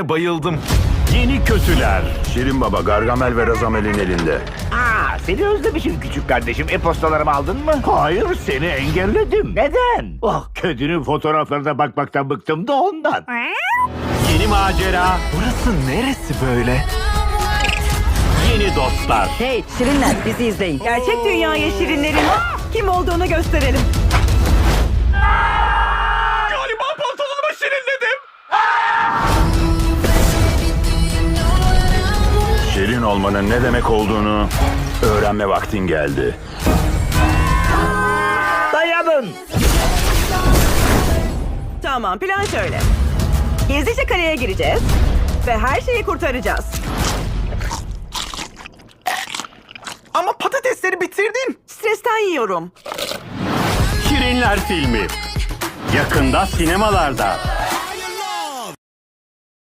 bayıldım. Yeni kötüler. Şirin Baba, Gargamel ve Razamel'in elinde. Aa, seni özlemişim küçük kardeşim. E-postalarımı aldın mı? Hayır seni engelledim. Neden? Oh kötünün fotoğraflarına bakmaktan bıktım da ondan. Yeni macera, Burası neresi böyle? yeni dostlar. Hey Şirinler bizi izleyin. Gerçek dünyaya Şirinlerin kim olduğunu gösterelim. Şirin olmanın ne demek olduğunu öğrenme vaktin geldi. Dayanın. Tamam plan şöyle. Gizlice kaleye gireceğiz ve her şeyi kurtaracağız. Ama patatesleri bitirdin. Stresten yiyorum. Şirinler filmi. Yakında sinemalarda.